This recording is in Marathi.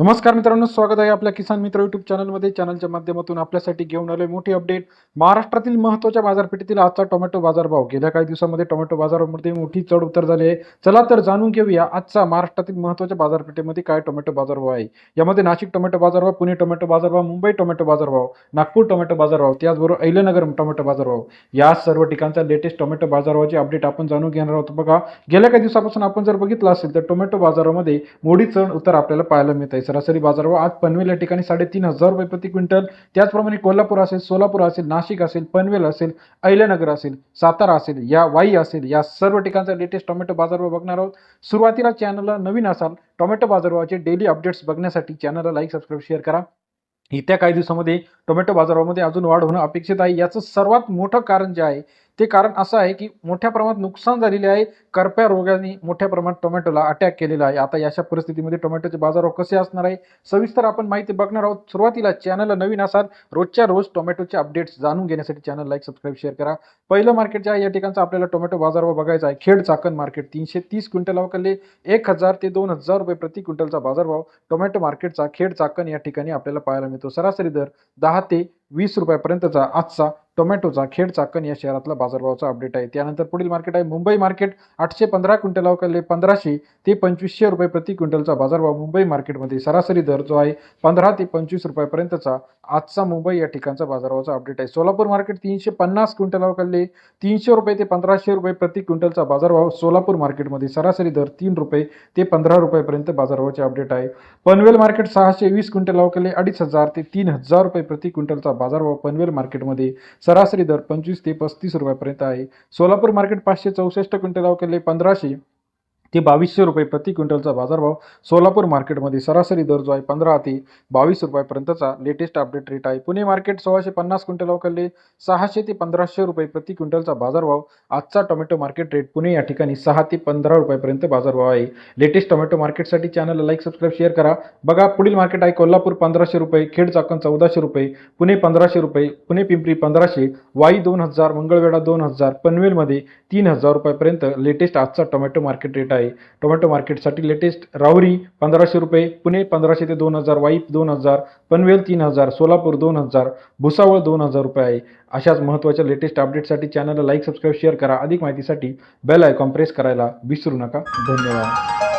नमस्कार मित्रांनो स्वागत आहे आपल्या किसान मित्र युट्यूब चॅनलमध्ये चॅनलच्या माध्यमातून आपल्यासाठी घेऊन आले मोठी अपडेट महाराष्ट्रातील महत्त्वाच्या बाजारपेठेतील आजचा टोमॅटो बाजारभाव. गेल्या काही दिवसामध्ये टोमॅटो बाजारामध्ये मोठी चढ उतर झाली आहे. चला तर जाणून घेऊया आजचा महाराष्ट्रातील महत्त्वाच्या बाजारपेठेमध्ये काय टोमॅटो बाजारभाव आहे. यामध्ये नाशिक टोमॅटो बाजारभाव पुणे टोमॅटो बाजारभाव मुंबई टोमॅटो बाजारभाव नागपूर टोमॅटो बाजारभाव त्याचबरोबर अहिल्यानगर टोमॅटो बाजारभाव. या सर्व ठिकाणचा लेटेस्ट टोमॅटो बाजारभावाची अपडेट आपण जाणून घेणार आहोत. बघा गेल्या काही दिवसापासून आपण जर बघितलं असेल तर टोमॅटो बाजारामध्ये मोठी चढ उतर आपल्याला पाहायला मिळत आहे. सरासरी बाजारभाव आज पनवेल या ठिकाणी साडेतीन हजार रुपये प्रति क्विंटल. त्याचप्रमाणे कोल्हापूर असेल सोलापूर असेल नाशिक असेल पनवेल असेल अहिल्यानगर असेल सातारा असेल या वाई असेल या सर्व ठिकाणचा लेटेस्ट टोमॅटो बाजारभाव बघणार आहोत. सुरुवातीला चॅनलला नवीन असाल टोमॅटो बाजारभावाचे डेली अपडेट्स बघण्यासाठी चॅनलला लाईक सबस्क्राईब शेअर करा. येत्या काही दिवसामध्ये टोमॅटो बाजारामध्ये अजून वाढ होणं अपेक्षित आहे. याचं सर्वात मोठं कारण जे आहे ते कारण असं आहे की मोठ्या प्रमाणात नुकसान झालेले आहे. करप्या रोगाने मोठ्या प्रमाणात टोमॅटोला अटॅक केलेला आहे. आता अशा परिस्थितीमध्ये टोमॅटोचे बाजारभाव कसे असणार आहे? सविस्तर आपण माहिती बघणार आहोत. सुरुवातीला चॅनलला नवीन असाल रोजच्या रोज टोमॅटोचे अपडेट्स जाणून घेण्यासाठी चॅनल लाईक सबस्क्राईब शेअर करा. पहिलं मार्केट जे आहे या ठिकाणचं आपल्याला टोमॅटो बाजारभाव बघायचा आहे. खेड चाकण मार्केट तीनशे तीस क्विंटल अवकाले एक हजार ते दोन हजार रुपये प्रति क्विंटलचा बाजारभाव टोमॅटो मार्केटचा खेड चाकण या ठिकाणी आपल्याला पाहायला मिळतो. सरासरी दर दहा ते वीस रुपयापर्यंतचा आजचा टोमॅटोचा खेड चाकण या शहरातला बाजारभावाचा अपडेट आहे. त्यानंतर पुढील मार्केट आहे. मुंबई मार्केट आठशे पंधरा क्विंटल अवकाले पंधराशे ते पंचवीसशे रुपये प्रति क्विंटलचा बाजारभाव मुंबई मार्केटमध्ये सरासरी दर जो आहे पंधरा ते पंचवीस रुपयापर्यंतचा आजचा मुंबई या ठिकाणचा बाजारभावाचा अपडेट आहे. सोलापूर मार्केट तीनशे पन्नास क्विंटल अवकाले तीनशे रुपये ते पंधराशे रुपये प्रति क्विंटलचा बाजारभाव सोलापूर मार्केटमध्ये सरासरी दर तीन रुपये ते पंधरा रुपयापर्यंत बाजारभावाचे अपडेट आहे. पनवेल मार्केट सहाशे वीस क्विंटल अवकाले अडीच हजार ते तीन हजार रुपये प्रति क्विंटलचा बाजारभाव पनवेल मार्केटमध्ये सरासरी दर पंचवीस ते पस्तीस रुपयापर्यंत आहे. सोलापूर मार्केट पाचशे चौसष्ट क्विंटल अवकाले पंधराशे. ते बावीसशे रुपये प्रति क्विंटलचा बाजारभाव सोलापूर मार्केटमध्ये सरासरी दर जो आहे पंधरा ते बावीस रुपयापर्यंतचा. लेटेस्ट अपडेट रेट आहे. पुणे मार्केट सोळाशे पन्नास क्विंटल अवकाले सहाशे ते पंधराशे रुपये प्रति क्विंटलचा बाजारभाव. आजचा टोमॅटो मार्केट रेट पुणे या ठिकाणी सहा ते पंधरा रुपयापर्यंत बाजारभाव आहे. लेटेस्ट टोमॅटो मार्केटसाठी चॅनलला लाईक सबस्क्राईब शेअर करा. बघा पुढील मार्केट आहे कोल्हापूर पंधराशे रुपये खेड चाकण चौदाशे रुपये पुणे पंधराशे रुपये पुणे पिंपरी पंधराशे वाई दोन हजार मंगळवेढा दोन हजार पनवेलमध्ये तीन हजार रुपयापर्यंत लेटेस्ट आजचा टोमॅटो मार्केट रेट आहे. टोमॅटो मार्केटसाठी लेटेस्ट राहुरी पंधराशे रुपये पुणे पंधराशे ते दोन हजार वाईप दोन हजार पनवेल तीन हजार सोलापूर दोन हजार भुसावळ दोन हजार रुपये आहे. अशाच महत्त्वाच्या लेटेस्ट अपडेटसाठी चॅनलला लाईक सबस्क्राईब शेअर करा. अधिक माहितीसाठी बेल आयकॉन प्रेस करायला विसरू नका. धन्यवाद.